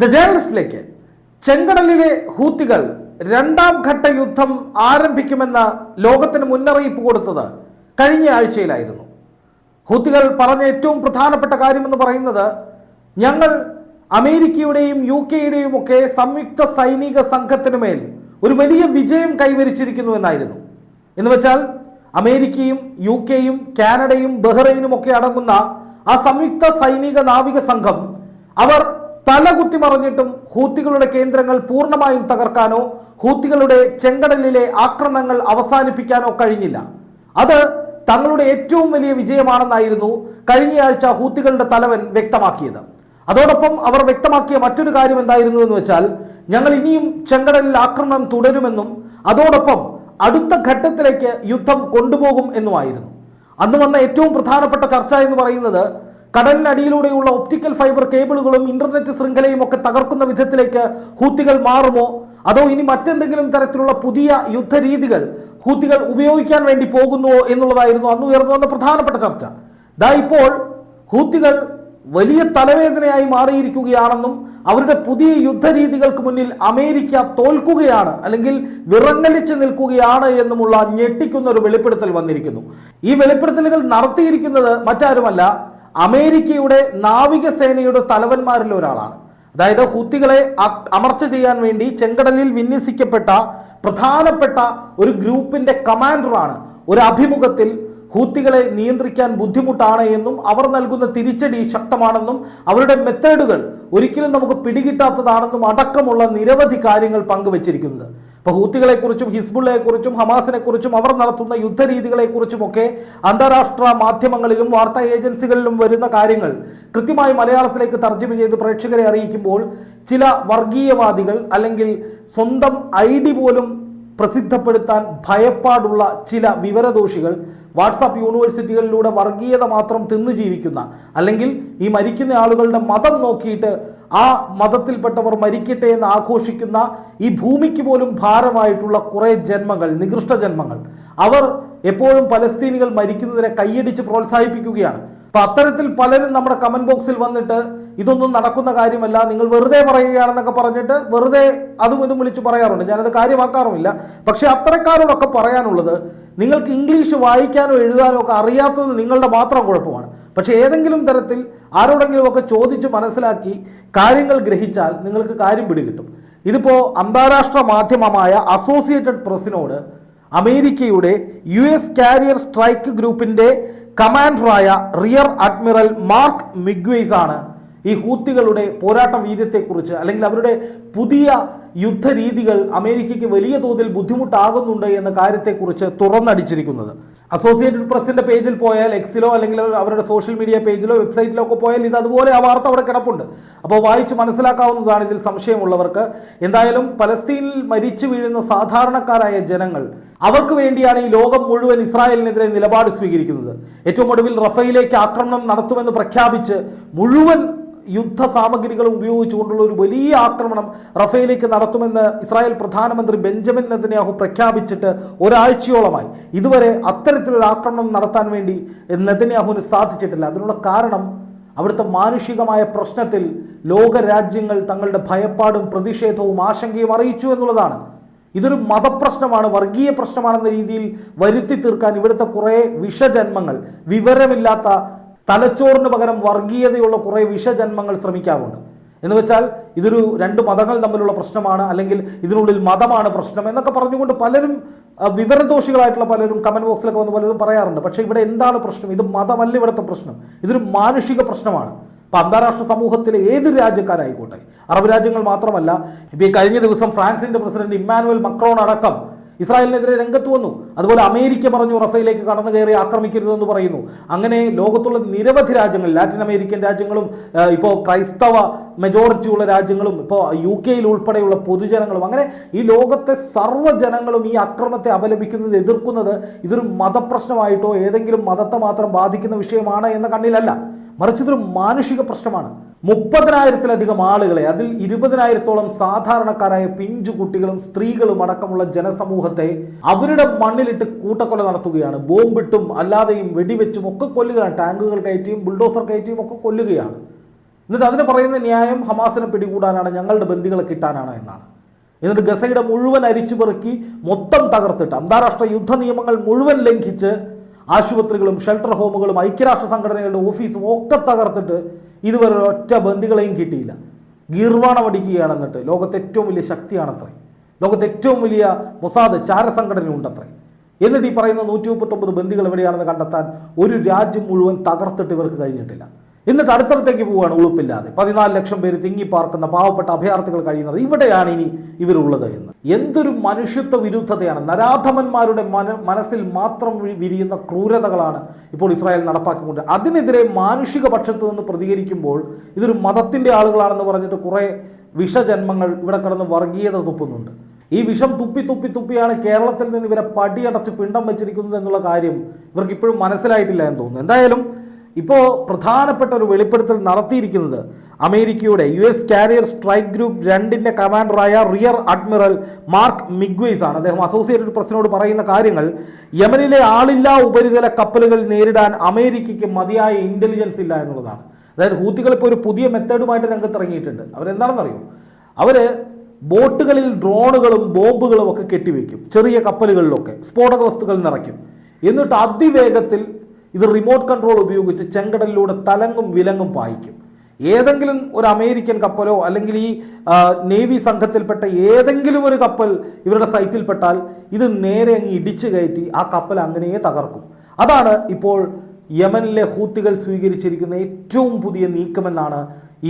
The ജേണലിസ്റ്റിലേക്ക് ചെങ്കടലിലെ ഹൂത്തികൾ രണ്ടാം ഘട്ട യുദ്ധം ആരംഭിക്കുമെന്ന ലോകത്തിന് മുന്നറിയിപ്പ് കൊടുത്തത് കഴിഞ്ഞ ആഴ്ചയിലായിരുന്നു. ഹൂത്തികൾ പറഞ്ഞ ഏറ്റവും പ്രധാനപ്പെട്ട കാര്യമെന്ന് പറയുന്നത് ഞങ്ങൾ അമേരിക്കയുടെയും യു കെയുടെയും ഒക്കെ സംയുക്ത സൈനിക സംഘത്തിനുമേൽ ഒരു വലിയ വിജയം കൈവരിച്ചിരിക്കുന്നു എന്നായിരുന്നു. എന്ന് വെച്ചാൽ അമേരിക്കയും യു കെയും കാനഡയും ബഹ്റൈനും ഒക്കെ അടങ്ങുന്ന ആ സംയുക്ത സൈനിക നാവിക സംഘം അവർ തലകുത്തി മറിഞ്ഞിട്ടും ഹൂത്തികളുടെ കേന്ദ്രങ്ങൾ പൂർണമായും തകർക്കാനോ ഹൂത്തികളുടെ ചെങ്കടലിലെ ആക്രമണങ്ങൾ അവസാനിപ്പിക്കാനോ കഴിഞ്ഞില്ല. അത് തങ്ങളുടെ ഏറ്റവും വലിയ വിജയമാണെന്നായിരുന്നു കഴിഞ്ഞയാഴ്ച ഹൂത്തികളുടെ തലവൻ വ്യക്തമാക്കിയത്. അതോടൊപ്പം അവർ വ്യക്തമാക്കിയ മറ്റൊരു കാര്യം എന്തായിരുന്നു എന്ന് വെച്ചാൽ ഞങ്ങൾ ഇനിയും ചെങ്കടലിൽ ആക്രമണം തുടരുമെന്നും അതോടൊപ്പം അടുത്ത ഘട്ടത്തിലേക്ക് യുദ്ധം കൊണ്ടുപോകും എന്നുമായിരുന്നു. അന്ന് വന്ന ഏറ്റവും പ്രധാനപ്പെട്ട ചർച്ച എന്ന് പറയുന്നത് കടലിനടിയിലൂടെയുള്ള ഒപ്റ്റിക്കൽ ഫൈബർ കേബിളുകളും ഇന്റർനെറ്റ് ശൃംഖലയും ഒക്കെ തകർക്കുന്ന വിധത്തിലേക്ക് ഹൂത്തികൾ മാറുമോ? അതോ ഇനി മറ്റെന്തെങ്കിലും തരത്തിലുള്ള പുതിയ യുദ്ധരീതികൾ ഹൂത്തികൾ ഉപയോഗിക്കാൻ വേണ്ടി പോകുന്നുവോ എന്നുള്ളതായിരുന്നു അന്ന് ഉയർന്നു വന്ന പ്രധാനപ്പെട്ട ചർച്ച. ദാ ഇപ്പോൾ ഹൂത്തികൾ വലിയ തലവേദനയായി മാറിയിരിക്കുകയാണെന്നും അവരുടെ പുതിയ യുദ്ധരീതികൾക്ക് മുന്നിൽ അമേരിക്ക തോൽക്കുകയാണ് അല്ലെങ്കിൽ വിറങ്ങലിച്ച് നിൽക്കുകയാണ് എന്നുമുള്ള ഞെട്ടിക്കുന്ന ഒരു വെളിപ്പെടുത്തൽ വന്നിരിക്കുന്നു. ഈ വെളിപ്പെടുത്തലുകൾ നടത്തിയിരിക്കുന്നത് മറ്റാരുമല്ല അമേരിക്കയുടെ നാവികസേനയുടെ തലവന്മാരിൽ ഒരാളാണ്. അതായത് ഹൂത്തികളെ അമർച്ച ചെയ്യാൻ വേണ്ടി ചെങ്കടലിൽ വിന്യസിക്കപ്പെട്ട പ്രധാനപ്പെട്ട ഒരു ഗ്രൂപ്പിന്റെ കമാൻഡറാണ്. ഒരു അഭിമുഖത്തിൽ ഹൂത്തികളെ നിയന്ത്രിക്കാൻ ബുദ്ധിമുട്ടാണ് എന്നും അവർ നൽകുന്ന തിരിച്ചടി ശക്തമാണെന്നും അവരുടെ മെത്തേഡുകൾ ഒരിക്കലും നമുക്ക് പിടികിട്ടാത്തതാണെന്നും അടക്കമുള്ള നിരവധി കാര്യങ്ങൾ പങ്കുവച്ചിരിക്കുന്നത്. ഇപ്പോൾ ഹൂത്തികളെക്കുറിച്ചും ഹിസ്ബുള്ളയെക്കുറിച്ചും ഹമാസിനെക്കുറിച്ചും അവർ നടത്തുന്ന യുദ്ധരീതികളെക്കുറിച്ചുമൊക്കെ അന്താരാഷ്ട്ര മാധ്യമങ്ങളിലും വാർത്താ ഏജൻസികളിലും വരുന്ന കാര്യങ്ങൾ കൃത്യമായി മലയാളത്തിലേക്ക് തർജമ ചെയ്ത് പ്രേക്ഷകരെ അറിയിക്കുമ്പോൾ ചില വർഗീയവാദികൾ അല്ലെങ്കിൽ സ്വന്തം ഐ പോലും പ്രസിദ്ധപ്പെടുത്താൻ ഭയപ്പാടുള്ള ചില വിവരദോഷികൾ വാട്സാപ്പ് യൂണിവേഴ്സിറ്റികളിലൂടെ വർഗീയത മാത്രം തിന്നു ജീവിക്കുന്ന അല്ലെങ്കിൽ ഈ മരിക്കുന്ന ആളുകളുടെ മതം നോക്കിയിട്ട് ആ മതത്തിൽപ്പെട്ടവർ മരിക്കട്ടെ എന്ന് ആഘോഷിക്കുന്ന ഈ ഭൂമിക്ക് പോലും ഭാരമായിട്ടുള്ള കുറേ ജന്മങ്ങൾ നികൃഷ്ട ജന്മങ്ങൾ. അവർ എപ്പോഴും പലസ്തീനികൾ മരിക്കുന്നതിനെ കൈയടിച്ച് പ്രോത്സാഹിപ്പിക്കുകയാണ്. അപ്പൊ അത്തരത്തിൽ പലരും നമ്മുടെ കമന്റ് ബോക്സിൽ വന്നിട്ട് ഇതൊന്നും നടക്കുന്ന കാര്യമല്ല നിങ്ങൾ വെറുതെ പറയുകയാണെന്നൊക്കെ പറഞ്ഞിട്ട് വെറുതെ അതും ഇതും വിളിച്ച് പറയാറുണ്ട്. ഞാനത് കാര്യമാക്കാറുമില്ല. പക്ഷെ അത്തരക്കാരോടൊക്കെ പറയാനുള്ളത് നിങ്ങൾക്ക് ഇംഗ്ലീഷ് വായിക്കാനോ എഴുതാനോ ഒക്കെ അറിയാത്തത് നിങ്ങളുടെ മാത്രം കുഴപ്പമാണ്. പക്ഷേ ഏതെങ്കിലും തരത്തിൽ ആരോടെങ്കിലും ഒക്കെ ചോദിച്ച് മനസ്സിലാക്കി കാര്യങ്ങൾ ഗ്രഹിച്ചാൽ നിങ്ങൾക്ക് കാര്യം പിടികിട്ടും. ഇതിപ്പോൾ അന്താരാഷ്ട്ര മാധ്യമമായ അസോസിയേറ്റഡ് പ്രസിനോട് അമേരിക്കയുടെ യു എസ് കാരിയർ സ്ട്രൈക്ക് ഗ്രൂപ്പിന്റെ കമാൻഡറായ റിയർ അഡ്മിറൽ മാർക്ക് മിഗ്വേസ് ആണ് ഈ ഹൂത്തികളുടെ പോരാട്ട വീര്യത്തെക്കുറിച്ച് അല്ലെങ്കിൽ അവരുടെ പുതിയ യുദ്ധരീതികൾ അമേരിക്കയ്ക്ക് വലിയ തോതിൽ ബുദ്ധിമുട്ടാകുന്നുണ്ട് എന്ന കാര്യത്തെക്കുറിച്ച് തുറന്നടിച്ചിരിക്കുന്നത്. അസോസിയേറ്റഡ് പ്രസിന്റെ പേജിൽ പോയാൽ എക്സിലോ അല്ലെങ്കിൽ അവരുടെ സോഷ്യൽ മീഡിയ പേജിലോ വെബ്സൈറ്റിലോ ഒക്കെ പോയാൽ ഇത് അതുപോലെ ആ വാർത്ത അവിടെ കിടപ്പുണ്ട്. അപ്പോൾ വായിച്ച് മനസ്സിലാക്കാവുന്നതാണ് ഇതിൽ സംശയമുള്ളവർക്ക്. എന്തായാലും പലസ്തീനിൽ മരിച്ചു വീഴുന്ന സാധാരണക്കാരായ ജനങ്ങൾ അവർക്ക് വേണ്ടിയാണ് ഈ ലോകം മുഴുവൻ ഇസ്രായേലിനെതിരെ നിലപാട് സ്വീകരിക്കുന്നത്. ഏറ്റവും ഒടുവിൽ റഫയിലേക്ക് ആക്രമണം നടത്തുമെന്ന് പ്രഖ്യാപിച്ച് മുഴുവൻ യുദ്ധ സാമഗ്രികൾ ഉപയോഗിച്ചുകൊണ്ടുള്ള ഒരു വലിയ ആക്രമണം റഫേലേക്ക് നടത്തുമെന്ന് ഇസ്രായേൽ പ്രധാനമന്ത്രി ബെഞ്ചമിൻ നെതന്യാഹു പ്രഖ്യാപിച്ചിട്ട് ഒരാഴ്ചയോളമായി. ഇതുവരെ അത്തരത്തിലൊരു ആക്രമണം നടത്താൻ വേണ്ടി നെതന്യാഹുവിന് സാധിച്ചിട്ടില്ല. അതിനുള്ള കാരണം അവിടുത്തെ മാനുഷികമായ പ്രശ്നത്തിൽ ലോകരാജ്യങ്ങൾ തങ്ങളുടെ ഭയപ്പാടും പ്രതിഷേധവും ആശങ്കയും അറിയിച്ചു എന്നുള്ളതാണ്. ഇതൊരു മതപ്രശ്നമാണ് വർഗീയ പ്രശ്നമാണെന്ന രീതിയിൽ വരുത്തി തീർക്കാൻ ഇവിടുത്തെ കുറേ വിഷജന്മങ്ങൾ വിവരമില്ലാത്ത തലച്ചോറിന് പകരം വർഗീയതയുള്ള കുറേ വിഷജന്മങ്ങൾ ശ്രമിക്കാറുണ്ട്. എന്ന് വെച്ചാൽ ഇതൊരു രണ്ട് മതങ്ങൾ തമ്മിലുള്ള പ്രശ്നമാണ് അല്ലെങ്കിൽ ഇതിനുള്ളിൽ മതമാണ് പ്രശ്നം എന്നൊക്കെ പറഞ്ഞുകൊണ്ട് പലരും വിവരദോഷികളായിട്ടുള്ള പലരും കമന്റ് ബോക്സിലൊക്കെ വന്ന് പലരും പറയാറുണ്ട്. പക്ഷേ ഇവിടെ എന്താണ് പ്രശ്നം? ഇത് മതമല്ല ഇവിടുത്തെ പ്രശ്നം. ഇതൊരു മാനുഷിക പ്രശ്നമാണ്. ഇപ്പം അന്താരാഷ്ട്ര സമൂഹത്തിലെ ഏത് രാജ്യക്കാരായിക്കോട്ടെ? അറബ് രാജ്യങ്ങൾ മാത്രമല്ല ഇപ്പം ഈ കഴിഞ്ഞ ദിവസം ഫ്രാൻസിന്റെ പ്രസിഡന്റ് ഇമ്മാനുവൽ മക്രോൺ അടക്കം ഇസ്രായേലിനെതിരെ രംഗത്ത് വന്നു. അതുപോലെ അമേരിക്ക പറഞ്ഞു റഫയിലേക്ക് കടന്നു കയറി ആക്രമിക്കരുതെന്ന് പറയുന്നു. അങ്ങനെ ലോകത്തുള്ള നിരവധി രാജ്യങ്ങൾ ലാറ്റിൻ അമേരിക്കൻ രാജ്യങ്ങളും ഇപ്പോൾ ക്രൈസ്തവ മെജോറിറ്റിയുള്ള രാജ്യങ്ങളും ഇപ്പോൾ യു കെയിൽ ഉൾപ്പെടെയുള്ള പൊതുജനങ്ങളും അങ്ങനെ ഈ ലോകത്തെ സർവജനങ്ങളും ഈ അക്രമത്തെ അപലപിക്കുന്നത് എതിർക്കുന്നത് ഇതൊരു മതപ്രശ്നമായിട്ടോ ഏതെങ്കിലും മതത്തെ മാത്രം ബാധിക്കുന്ന വിഷയമാണ് എന്ന കണ്ണിലല്ല. മറിച്ച് ഇതൊരു മാനുഷിക പ്രശ്നമാണ്. മുപ്പതിനായിരത്തിലധികം ആളുകളെ അതിൽ ഇരുപതിനായിരത്തോളം സാധാരണക്കാരായ പിഞ്ചു കുട്ടികളും സ്ത്രീകളും അടക്കമുള്ള ജനസമൂഹത്തെ അവരുടെ മണ്ണിലിട്ട് കൂട്ടക്കൊല നടത്തുകയാണ്. ബോംബിട്ടും അല്ലാതെയും വെടിവെച്ചും ഒക്കെ കൊല്ലുകയാണ്. ടാങ്കുകൾ കയറ്റിയും ബുൾഡോസർ കയറ്റിയും ഒക്കെ കൊല്ലുകയാണ്. എന്നിട്ട് അതിന് പറയുന്ന ന്യായം ഹമാസിനെ പിടികൂടാനാണ് ഞങ്ങളുടെ ബന്ധികളെ കിട്ടാനാണ് എന്നാണ്. എന്നിട്ട് ഗസയുടെ മുഴുവൻ അരിച്ചു പെറുക്കി മൊത്തം തകർത്തിട്ട് അന്താരാഷ്ട്ര യുദ്ധ നിയമങ്ങൾ മുഴുവൻ ലംഘിച്ച് ആശുപത്രികളും ഷെൽട്ടർ ഹോമുകളും ഐക്യരാഷ്ട്ര സംഘടനകളുടെ ഓഫീസും ഒക്കെ തകർത്തിട്ട് ഇതുവരെ ഒറ്റ ബന്ദികളെയും കിട്ടിയില്ല. ഗീർവാണം അടിക്കുകയാണ് എന്നിട്ട്. ലോകത്തെ ഏറ്റവും വലിയ ശക്തിയാണത്രേ. ലോകത്തെ ഏറ്റവും വലിയ മൊസാദ് ചാരസംഘടന ഉണ്ടത്രേ എന്നിട്ട് ഈ പറയുന്ന നൂറ്റി മുപ്പത്തൊമ്പത് ബന്ദികൾ എവിടെയാണെന്ന് കണ്ടെത്താൻ ഒരു രാജ്യം മുഴുവൻ തകർത്തിട്ട് ഇവർക്ക് കഴിഞ്ഞിട്ടില്ല. എന്നിട്ട് അടുത്തടുത്തേക്ക് പോവുകയാണ് ഉളുപ്പില്ലാതെ. പതിനാല് ലക്ഷം പേര് തിങ്ങിപ്പാർക്കുന്ന പാവപ്പെട്ട അഭയാർത്ഥികൾ കഴിയുന്നത് ഇവിടെയാണ് ഇനി ഇവരുള്ളത് എന്ന്. എന്തൊരു മനുഷ്യത്വ വിരുദ്ധതയാണ്. നരാധമന്മാരുടെ മന മനസ്സിൽ മാത്രം വിരിയുന്ന ക്രൂരതകളാണ് ഇപ്പോൾ ഇസ്രായേൽ നടപ്പാക്കിക്കൊണ്ട്. അതിനെതിരെ മാനുഷിക പക്ഷത്ത് നിന്ന് പ്രതികരിക്കുമ്പോൾ ഇതൊരു മതത്തിന്റെ ആളുകളാണെന്ന് പറഞ്ഞിട്ട് കുറേ വിഷജന്മങ്ങൾ ഇവിടെ കിടന്ന് വർഗീയത തുപ്പുന്നുണ്ട്. ഈ വിഷം തുപ്പി തുപ്പി തുപ്പിയാണ് കേരളത്തിൽ നിന്ന് ഇവരെ പടിയടച്ച് പിണ്ടം വെച്ചിരിക്കുന്നത് എന്നുള്ള കാര്യം ഇവർക്ക് ഇപ്പോഴും മനസ്സിലായിട്ടില്ല എന്ന് തോന്നുന്നു. എന്തായാലും ഇപ്പോൾ പ്രധാനപ്പെട്ട ഒരു വെളിപ്പെടുത്തൽ നടത്തിയിരിക്കുന്നത് അമേരിക്കയുടെ U S carrier strike group രണ്ടിന്റെ കമാൻഡറായ റിയർ അഡ്മിറൽ മാർക്ക് മിഗ്വേസ് ആണ് അദ്ദേഹം അസോസിയേറ്റഡ് പ്രസിനോട് പറയുന്ന കാര്യങ്ങൾ യമനിലെ ആളില്ലാ ഉപരിതല കപ്പലുകൾ നേരിടാൻ അമേരിക്കയ്ക്ക് മതിയായ ഇന്റലിജൻസ് ഇല്ല എന്നുള്ളതാണ്. അതായത് ഹൂത്തികൾ ഇപ്പോൾ ഒരു പുതിയ മെത്തേഡുമായിട്ട് രംഗത്തിറങ്ങിയിട്ടുണ്ട്. അവരെന്താണെന്നറിയോ? അവർ ബോട്ടുകളിൽ ഡ്രോണുകളും ബോംബുകളും ഒക്കെ കെട്ടിവെക്കും. ചെറിയ കപ്പലുകളിലൊക്കെ സ്ഫോടക വസ്തുക്കൾ നിറയ്ക്കും. എന്നിട്ട് അതിവേഗത്തിൽ ഇത് റിമോട്ട് കൺട്രോൾ ഉപയോഗിച്ച് ചെങ്കടലിലൂടെ തലങ്ങും വിലങ്ങും പായിക്കും. ഏതെങ്കിലും ഒരു അമേരിക്കൻ കപ്പലോ അല്ലെങ്കിൽ ഈ നേവി സംഘത്തിൽപ്പെട്ട ഏതെങ്കിലും ഒരു കപ്പൽ ഇവരുടെ സൈറ്റിൽപ്പെട്ടാൽ ഇത് നേരെ അങ്ങ് ഇടിച്ചു കയറ്റി ആ കപ്പൽ അങ്ങനെയേ തകർക്കും. അതാണ് ഇപ്പോൾ യമനിലെ ഹൂത്തികൾ സ്വീകരിച്ചിരിക്കുന്ന ഏറ്റവും പുതിയ നീക്കമെന്നാണ്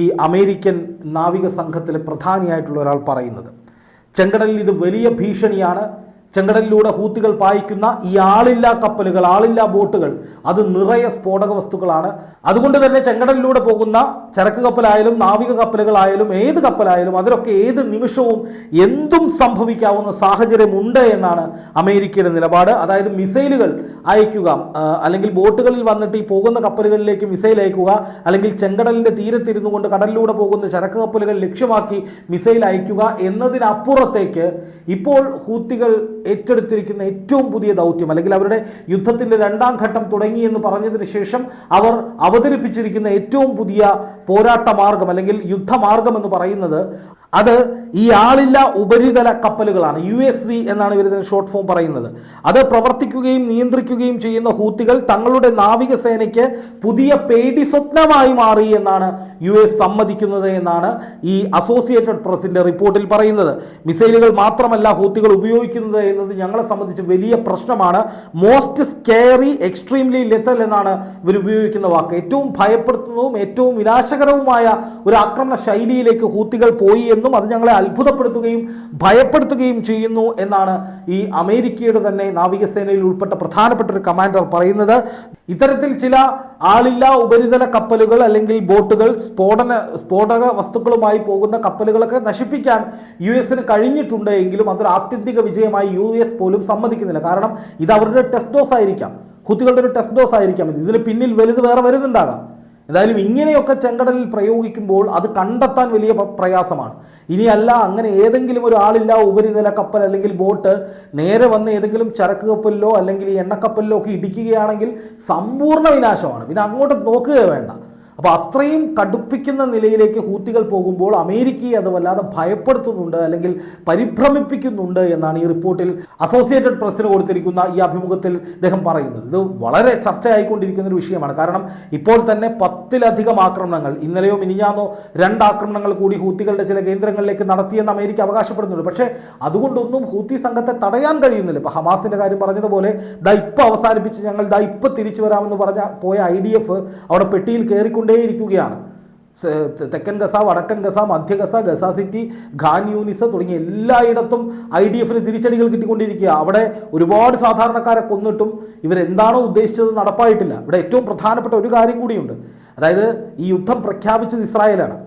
ഈ അമേരിക്കൻ നാവിക സംഘത്തിലെ പ്രധാനിയായിട്ടുള്ള ഒരാൾ പറയുന്നത്. ചെങ്കടലിൽ ഇത് വലിയ ഭീഷണിയാണ്. ചെങ്കടലിലൂടെ ഹൂത്തികൾ പായിക്കുന്ന ഈ ആളില്ലാ കപ്പലുകൾ ആളില്ലാ ബോട്ടുകൾ അത് നിറയെ സ്ഫോടക വസ്തുക്കളാണ്. അതുകൊണ്ട് തന്നെ ചെങ്കടലിലൂടെ പോകുന്ന ചരക്ക് കപ്പലായാലും നാവിക കപ്പലുകളായാലും ഏത് കപ്പലായാലും അതിലൊക്കെ ഏത് നിമിഷവും എന്തും സംഭവിക്കാവുന്ന സാഹചര്യമുണ്ട് എന്നാണ് അമേരിക്കയുടെ നിലപാട്. അതായത് മിസൈലുകൾ അയക്കുക അല്ലെങ്കിൽ ബോട്ടുകളിൽ വന്നിട്ട് ഈ പോകുന്ന കപ്പലുകളിലേക്ക് മിസൈൽ അയക്കുക അല്ലെങ്കിൽ ചെങ്കടലിന്റെ തീരത്തിരുന്നു കൊണ്ട് കടലിലൂടെ പോകുന്ന ചരക്ക് കപ്പലുകൾ ലക്ഷ്യമാക്കി മിസൈൽ അയക്കുക എന്നതിനപ്പുറത്തേക്ക് ഇപ്പോൾ ഹൂത്തികൾ ഏറ്റെടുത്തിരിക്കുന്ന ഏറ്റവും പുതിയ ദൗത്യം അല്ലെങ്കിൽ അവരുടെ യുദ്ധത്തിന്റെ രണ്ടാം ഘട്ടം തുടങ്ങി എന്ന് പറഞ്ഞതിന് ശേഷം അവർ അവതരിപ്പിച്ചിരിക്കുന്ന ഏറ്റവും പുതിയ പോരാട്ട മാർഗം അല്ലെങ്കിൽ യുദ്ധമാർഗം എന്ന് പറയുന്നത് അത് ഈ ആളില്ല ഉപരിതല കപ്പലുകളാണ്. യു എസ് വി എന്നാണ് ഇവർ ഇതിന് ഷോർട്ട് ഫോം പറയുന്നത്. അത് പ്രവർത്തിക്കുകയും നിയന്ത്രിക്കുകയും ചെയ്യുന്ന ഹൂത്തികൾ തങ്ങളുടെ നാവികസേനയ്ക്ക് പുതിയ പേടി സ്വപ്നമായി മാറി എന്നാണ് യു എസ് സമ്മതിക്കുന്നത് എന്നാണ് ഈ അസോസിയേറ്റഡ് പ്രസിന്റെ റിപ്പോർട്ടിൽ പറയുന്നത്. മിസൈലുകൾ മാത്രമല്ല ഹൂത്തികൾ ഉപയോഗിക്കുന്നത് എന്നത് ഞങ്ങളെ സംബന്ധിച്ച് വലിയ പ്രശ്നമാണ്. മോസ്റ്റ് സ്കെയറി എക്സ്ട്രീംലി ലെത്തൽ എന്നാണ് ഇവർ ഉപയോഗിക്കുന്ന വാക്ക്. ഏറ്റവും ഭയപ്പെടുത്തുന്നതും ഏറ്റവും വിനാശകരവുമായ ഒരു ആക്രമണ ശൈലിയിലേക്ക് ഹൂത്തികൾ പോയി എന്നും അത് ഞങ്ങളെ അത്ഭുതപ്പെടുത്തുകയും ഭയപ്പെടുത്തുകയും ചെയ്യുന്നു എന്നാണ് ഈ അമേരിക്കയുടെ തന്നെ നാവികസേനയിൽ ഉൾപ്പെട്ട പ്രധാനപ്പെട്ട ഒരു കമാൻഡർ പറയുന്നത്. ഇത്തരത്തിൽ ചില ആളില്ലാ ഉപരിതല കപ്പലുകൾ അല്ലെങ്കിൽ ബോട്ടുകൾ സ്ഫോടന സ്ഫോടക വസ്തുക്കളുമായി പോകുന്ന കപ്പലുകളൊക്കെ നശിപ്പിക്കാൻ യു എസിന് കഴിഞ്ഞിട്ടുണ്ട് എങ്കിലും അതൊരു ആത്യന്തിക വിജയമായി യു എസ് പോലും സമ്മതിക്കുന്നില്ല. കാരണം ഇത് അവരുടെ ടെസ്റ്റ് ഡോസ് ആയിരിക്കാം. ഹുത്തികളുടെ ഒരു ടെസ്റ്റ് ഡോസ് ആയിരിക്കാം ഇതിന് പിന്നിൽ വലുത് വേറെ വരുന്നുണ്ടാകാം എന്തായാലും ഇങ്ങനെയൊക്കെ ചെങ്കടലിൽ പ്രയോഗിക്കുമ്പോൾ അത് കണ്ടെത്താൻ വലിയ പ്രയാസമാണ്. ഇനിയല്ല അങ്ങനെ ഏതെങ്കിലും ഒരാളില്ല ഉപരിതല കപ്പൽ അല്ലെങ്കിൽ ബോട്ട് നേരെ വന്ന് ഏതെങ്കിലും ചരക്ക് കപ്പലിലോ അല്ലെങ്കിൽ എണ്ണക്കപ്പലിലോ ഒക്കെ ഇടിക്കുകയാണെങ്കിൽ സമ്പൂർണ വിനാശമാണ്. പിന്നെ അങ്ങോട്ട് നോക്കുക വേണ്ട. അപ്പോൾ അത്രയും കടുപ്പിക്കുന്ന നിലയിലേക്ക് ഹൂത്തികൾ പോകുമ്പോൾ അമേരിക്കയെ അത് വല്ലാതെ ഭയപ്പെടുത്തുന്നുണ്ട് അല്ലെങ്കിൽ പരിഭ്രമിപ്പിക്കുന്നുണ്ട് എന്നാണ് ഈ റിപ്പോർട്ടിൽ അസോസിയേറ്റഡ് പ്രസിന് കൊടുത്തിരിക്കുന്ന ഈ അഭിമുഖത്തിൽ അദ്ദേഹം പറയുന്നത്. ഇത് വളരെ ചർച്ചയായിക്കൊണ്ടിരിക്കുന്ന ഒരു വിഷയമാണ്. കാരണം ഇപ്പോൾ തന്നെ പത്തിലധികം ആക്രമണങ്ങൾ ഇന്നലെയോ മിനിഞ്ഞാന്നോ രണ്ട് ആക്രമണങ്ങൾ കൂടി ഹൂത്തികളുടെ ചില കേന്ദ്രങ്ങളിലേക്ക് നടത്തിയെന്ന് അമേരിക്ക അവകാശപ്പെടുന്നുണ്ട്. പക്ഷേ അതുകൊണ്ടൊന്നും ഹൂത്തി സംഘത്തെ തടയാൻ കഴിയുന്നില്ല. ഇപ്പോൾ ഹമാസിന്റെ കാര്യം പറഞ്ഞതുപോലെ ദ ഇപ്പം അവസാനിപ്പിച്ച് ഞങ്ങൾ ദ ഇപ്പം തിരിച്ചു വരാമെന്ന് പറഞ്ഞ പോയ ഐ ഡി എഫ് അവിടെ പെട്ടിയിൽ കയറിക്കൊണ്ടേയിരിക്കുകയാണ് തെ- തെക്കൻ ഗസ വടക്കൻ ഗസ മധ്യ Gaza Gaza city Khan Younis തുടങ്ങിയ എല്ലായിടത്തും ഐ ഡി എഫിന് തിരിച്ചടികൾ കിട്ടിക്കൊണ്ടിരിക്കുക അവിടെ ഒരുപാട് സാധാരണക്കാരെ കൊന്നിട്ടും ഇവരെന്താണോ ഉദ്ദേശിച്ചത് നടപ്പായിട്ടില്ല. ഇവിടെ ഏറ്റവും പ്രധാനപ്പെട്ട ഒരു കാര്യം കൂടിയുണ്ട്. അതായത് ഈ യുദ്ധം പ്രഖ്യാപിച്ചത് ഇസ്രായേലാണ്.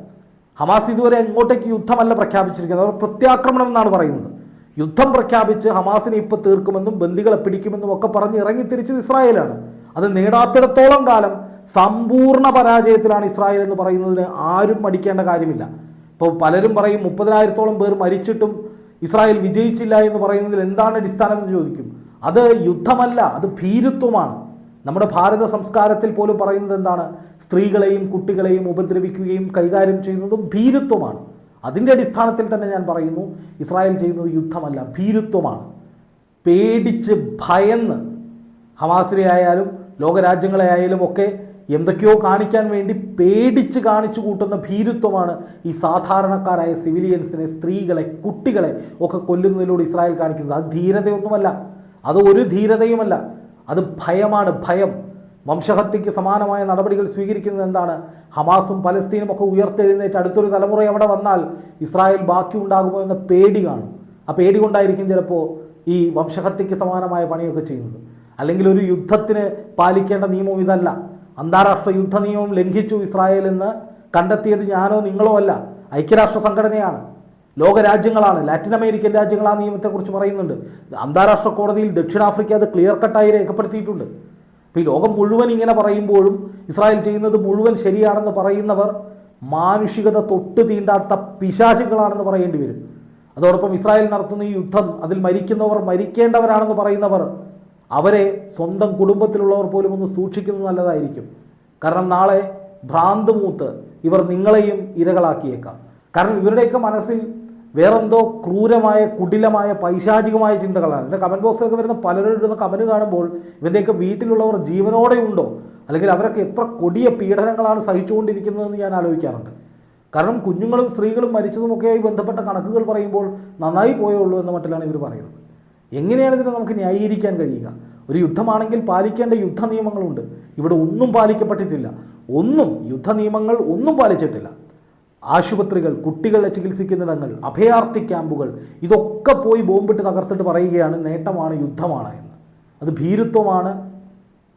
ഹമാസ് ഇതുവരെ എങ്ങോട്ടേക്ക് യുദ്ധമല്ല പ്രഖ്യാപിച്ചിരിക്കുന്നത്. അവർ പ്രത്യാക്രമണം എന്നാണ് പറയുന്നത്. യുദ്ധം പ്രഖ്യാപിച്ച് ഹമാസിനെ ഇപ്പോൾ തീർക്കുമെന്നും ബന്ദികളെ പിടിക്കുമെന്നും ഒക്കെ പറഞ്ഞ് ഇറങ്ങി തിരിച്ചത് ഇസ്രായേലാണ്. അത് നേടാത്തിടത്തോളം കാലം സമ്പൂർണ പരാജയത്തിലാണ് ഇസ്രായേൽ എന്ന് പറയുന്നതിന് ആരും മടിക്കേണ്ട കാര്യമില്ല. ഇപ്പോൾ പലരും പറയും മുപ്പതിനായിരത്തോളം പേർ മരിച്ചിട്ടും ഇസ്രായേൽ വിജയിച്ചില്ല എന്ന് പറയുന്നതിൽ എന്താണ് അടിസ്ഥാനം എന്ന് ചോദിക്കും. അത് യുദ്ധമല്ല അത് ഭീരുത്വമാണ്. നമ്മുടെ ഭാരത സംസ്കാരത്തിൽ പോലും പറയുന്നത് എന്താണ്? സ്ത്രീകളെയും കുട്ടികളെയും ഉപദ്രവിക്കുകയും കൈകാര്യം ചെയ്യുന്നതും ഭീരുത്വമാണ്. അതിന്റെ അടിസ്ഥാനത്തിൽ തന്നെ ഞാൻ പറയുന്നു ഇസ്രായേൽ ചെയ്യുന്നത് യുദ്ധമല്ല ഭീരുത്വമാണ്. പേടിച്ച് ഭയന്ന് ഹമാസിനെ ആയാലും ലോകരാജ്യങ്ങളെ ആയാലും ഒക്കെ എന്തൊക്കെയോ കാണിക്കാൻ വേണ്ടി പേടിച്ച് കാണിച്ചു കൂട്ടുന്ന ഭീരുത്വമാണ് ഈ സാധാരണക്കാരായ സിവിലിയൻസിനെ സ്ത്രീകളെ കുട്ടികളെ ഒക്കെ കൊല്ലുന്നതിലൂടെ ഇസ്രായേൽ കാണിക്കുന്നത്. അത് ധീരതയൊന്നുമല്ല. അത് ഒരു ധീരതയുമല്ല. അത് ഭയമാണ്. ഭയം. വംശഹത്യയ്ക്ക് സമാനമായ നടപടികൾ സ്വീകരിക്കുന്നത് എന്താണ്? ഹമാസും പലസ്തീനും ഒക്കെ ഉയർത്തെഴുന്നേറ്റ് അടുത്തൊരു തലമുറ അവിടെ വന്നാൽ ഇസ്രായേൽ ബാക്കി ഉണ്ടാകുമോ എന്ന പേടി കാണും. ആ പേടി കൊണ്ടായിരിക്കും ചിലപ്പോൾ ഈ വംശഹത്യയ്ക്ക് സമാനമായ പണിയൊക്കെ ചെയ്യുന്നത്. അല്ലെങ്കിൽ ഒരു യുദ്ധത്തിന് പാലിക്കേണ്ട നിയമം ഇതല്ല. അന്താരാഷ്ട്ര യുദ്ധ നിയമം ലംഘിച്ചു ഇസ്രായേൽ എന്ന് കണ്ടെത്തിയത് ഞാനോ നിങ്ങളോ അല്ല. ഐക്യരാഷ്ട്ര സംഘടനയാണ്. ലോകരാജ്യങ്ങളാണ്. ലാറ്റിൻ അമേരിക്കൻ രാജ്യങ്ങൾ ആ നിയമത്തെക്കുറിച്ച് പറയുന്നുണ്ട്. അന്താരാഷ്ട്ര കോടതിയിൽ ദക്ഷിണാഫ്രിക്ക അത് ക്ലിയർ കട്ടായി രേഖപ്പെടുത്തിയിട്ടുണ്ട്. അപ്പോൾ ഈ ലോകം മുഴുവൻ ഇങ്ങനെ പറയുമ്പോഴും ഇസ്രായേൽ ചെയ്യുന്നത് മുഴുവൻ ശരിയാണെന്ന് പറയുന്നവർ മാനുഷികത തൊട്ട് തീണ്ടാത്ത പിശാചുകളാണെന്ന് പറയേണ്ടി വരും. അതോടൊപ്പം ഇസ്രായേൽ നടത്തുന്ന ഈ യുദ്ധം അതിൽ മരിക്കുന്നവർ മരിക്കേണ്ടവരാണെന്ന് പറയുന്നവർ അവരെ സ്വന്തം കുടുംബത്തിലുള്ളവർ പോലും ഒന്ന് സൂക്ഷിക്കുന്നത് നല്ലതായിരിക്കും. കാരണം നാളെ ഭ്രാന്ത് മൂത്ത് ഇവർ നിങ്ങളെയും ഇരകളാക്കിയേക്കാം. കാരണം ഇവരുടെയൊക്കെ മനസ്സിൽ വേറെന്തോ ക്രൂരമായ കുടിലമായ പൈശാചികമായ ചിന്തകളാണ്. എന്റെ കമന്റ് ബോക്സിലൊക്കെ വരുന്ന പലരും ഇടുന്ന കമന്റ് കാണുമ്പോൾ ഇവന്റെയൊക്കെ വീട്ടിലുള്ളവർ ജീവനോടെ ഉണ്ടോ? അല്ലെങ്കിൽ അവരൊക്കെ എത്ര കൊടിയ പീഡനങ്ങളാണ് സഹിച്ചുകൊണ്ടിരിക്കുന്നതെന്ന് ഞാൻ ആലോചിക്കാറുണ്ട്. കാരണം കുഞ്ഞുങ്ങളും സ്ത്രീകളും മരിച്ചതുമൊക്കെയായി ബന്ധപ്പെട്ട കണക്കുകൾ പറയുമ്പോൾ നന്നായി പോയുള്ളൂ എന്ന മട്ടിലാണ് ഇവർ പറയുന്നത്. എങ്ങനെയാണ് ഇതിനെ നമുക്ക് ന്യായീകരിക്കാൻ കഴിയുക? ഒരു യുദ്ധമാണെങ്കിൽ പാലിക്കേണ്ട യുദ്ധ നിയമങ്ങളുണ്ട് ഇവിടെ ഒന്നും പാലിക്കപ്പെട്ടിട്ടില്ല. ഒന്നും യുദ്ധ നിയമങ്ങൾ ഒന്നും പാലിച്ചിട്ടില്ല. ആശുപത്രികൾ കുട്ടികളെ ചികിത്സിക്കുന്നിടങ്ങൾ അഭയാർത്ഥി ക്യാമ്പുകൾ ഇതൊക്കെ പോയി ബോംബിട്ട് തകർത്തിട്ട് പറയുകയാണ് നേട്ടമാണ് യുദ്ധമാണ് എന്ന്. അത് ഭീരുത്വമാണ്.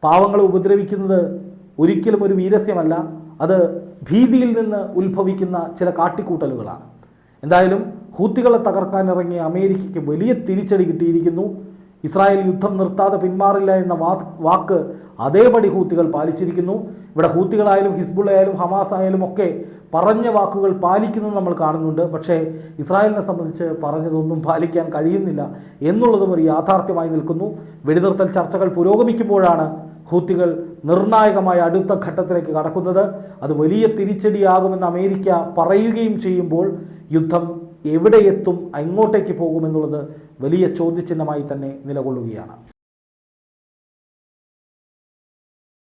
പാവങ്ങളെ ഉപദ്രവിക്കുന്നത് ഒരിക്കലും ഒരു വീരസ്യമല്ല. അത് ഭീതിയിൽ നിന്ന് ഉത്ഭവിക്കുന്ന ചില കാട്ടിക്കൂട്ടലുകളാണ്. എന്തായാലും ഹൂത്തികളെ തകർക്കാൻ ഇറങ്ങിയ അമേരിക്കയ്ക്ക് വലിയ തിരിച്ചടി കിട്ടിയിരിക്കുന്നു. ഇസ്രായേൽ യുദ്ധം നിർത്താതെ പിന്മാറില്ല എന്ന വാക്ക് അതേപടി ഹൂത്തികൾ പാലിച്ചിരിക്കുന്നു. ഇവിടെ ഹൂത്തികളായാലും ഹിസ്ബുള്ളയായാലും ഹമാസ് ആയാലും ഒക്കെ പറഞ്ഞ വാക്കുകൾ പാലിക്കുന്നത് നമ്മൾ കാണുന്നുണ്ട്. പക്ഷേ ഇസ്രായേലിനെ സംബന്ധിച്ച് പറഞ്ഞതൊന്നും പാലിക്കാൻ കഴിയുന്നില്ല എന്നുള്ളതും ഒരു യാഥാർത്ഥ്യമായി നിൽക്കുന്നു. വെടിനിർത്തൽ ചർച്ചകൾ പുരോഗമിക്കുമ്പോഴാണ് ഹൂത്തികൾ നിർണായകമായ അടുത്ത ഘട്ടത്തിലേക്ക് കടക്കുന്നത്. അത് വലിയ തിരിച്ചടിയാകുമെന്ന് അമേരിക്ക പറയുകയും ചെയ്യുമ്പോൾ യുദ്ധം എവിടെ എത്തും എങ്ങോട്ടേക്ക് പോകുമെന്നുള്ളത് വലിയ ചോദ്യചിഹ്നമായി തന്നെ നിലകൊള്ളുകയാണ്.